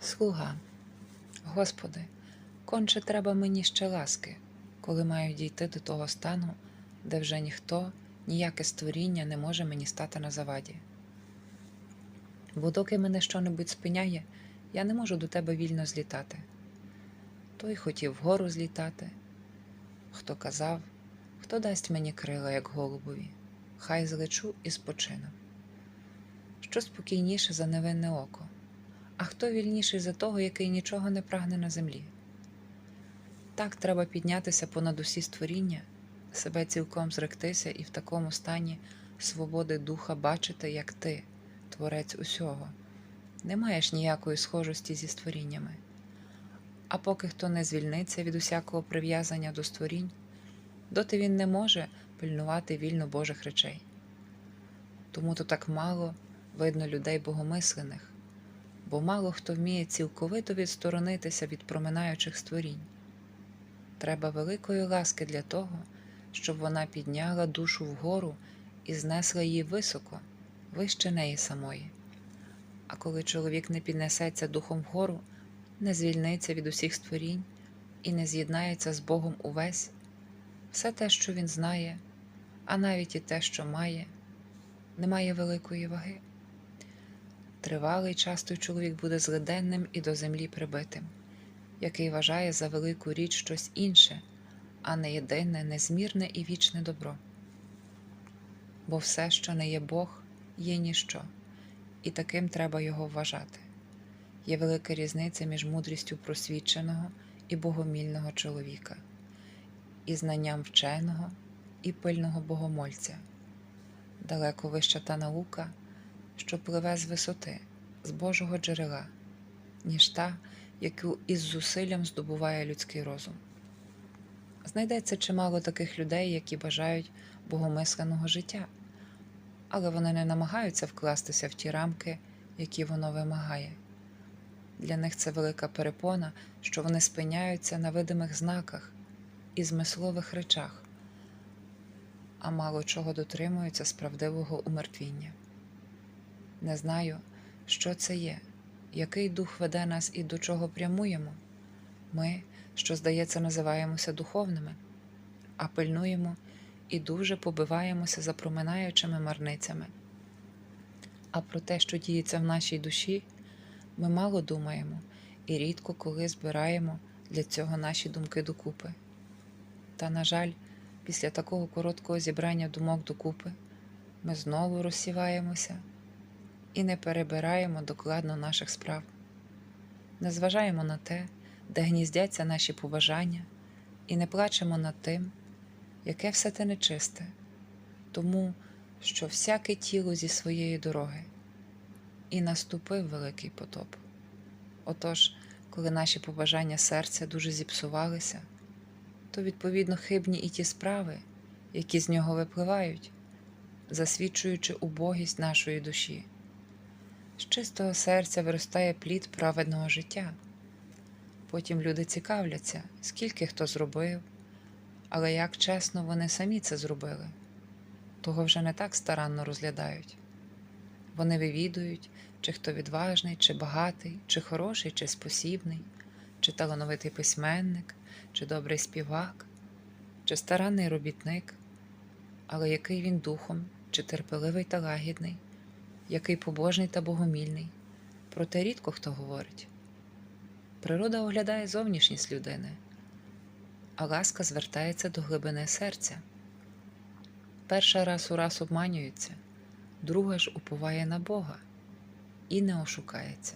Слуга, Господи, конче треба мені ще ласки, коли маю дійти до того стану, де вже ніхто, ніяке створіння не може мені стати на заваді. Бо доки мене що-небудь спиняє, я не можу до тебе вільно злітати. Той хотів вгору злітати, хто казав, хто дасть мені крила, як голубові, хай злечу і спочину. Що спокійніше за невинне око, а хто вільніший за того, який нічого не прагне на землі. Так треба піднятися понад усі створіння, себе цілком зректися і в такому стані свободи духа бачити, як ти, творець усього, не маєш ніякої схожості зі створіннями. А поки хто не звільниться від усякого прив'язання до створінь, доти він не може пильнувати вільно Божих речей. Тому то так мало видно людей богомислених, бо мало хто вміє цілковито відсторонитися від проминаючих створінь. Треба великої ласки для того, щоб вона підняла душу вгору і знесла її високо, вище неї самої. А коли чоловік не піднесеться духом вгору, не звільниться від усіх створінь і не з'єднається з Богом увесь, все те, що він знає, а навіть і те, що має, не має великої ваги. Тривалий час той чоловік буде злиденним і до землі прибитим, який вважає за велику річ щось інше, а не єдине, незмірне і вічне добро. Бо все, що не є Бог, є ніщо, і таким треба його вважати. Є велика різниця між мудрістю просвіченого і богомільного чоловіка, і знанням вченого і пильного богомольця. Далеко вища та наука, що пливе з висоти, з Божого джерела, ніж та, яку із зусиллям здобуває людський розум. Знайдеться чимало таких людей, які бажають богомисленого життя, але вони не намагаються вкластися в ті рамки, які воно вимагає. Для них це велика перепона, що вони спиняються на видимих знаках і змислових речах, а мало чого дотримуються справдивого умертвіння. Не знаю, що це є, який дух веде нас і до чого прямуємо. Ми, що, здається, називаємося духовними, а пильнуємо і дуже побиваємося за проминаючими марницями. А про те, що діється в нашій душі, ми мало думаємо і рідко коли збираємо для цього наші думки докупи. Та, на жаль, після такого короткого зібрання думок докупи ми знову розсіваємося і не перебираємо докладно наших справ, не зважаємо на те, де гніздяться наші побажання, і не плачемо над тим, яке все те нечисте, тому що всяке тіло зі своєї дороги і наступив великий потоп. Отож, коли наші побажання серця дуже зіпсувалися, то відповідно хибні і ті справи, які з нього випливають, засвідчуючи убогість нашої душі. З чистого серця виростає плід праведного життя. Потім люди цікавляться, скільки хто зробив, але як чесно вони самі це зробили, того вже не так старанно розглядають. Вони вивідують, чи хто відважний, чи багатий, чи хороший, чи спосібний, чи талановитий письменник, чи добрий співак, чи старанний робітник, але який він духом, чи терпеливий та лагідний, який побожний та богомільний, проте рідко хто говорить. Природа оглядає зовнішність людини, а ласка звертається до глибини серця. Перша раз у раз обманюється, друга ж уповає на Бога і не ошукається.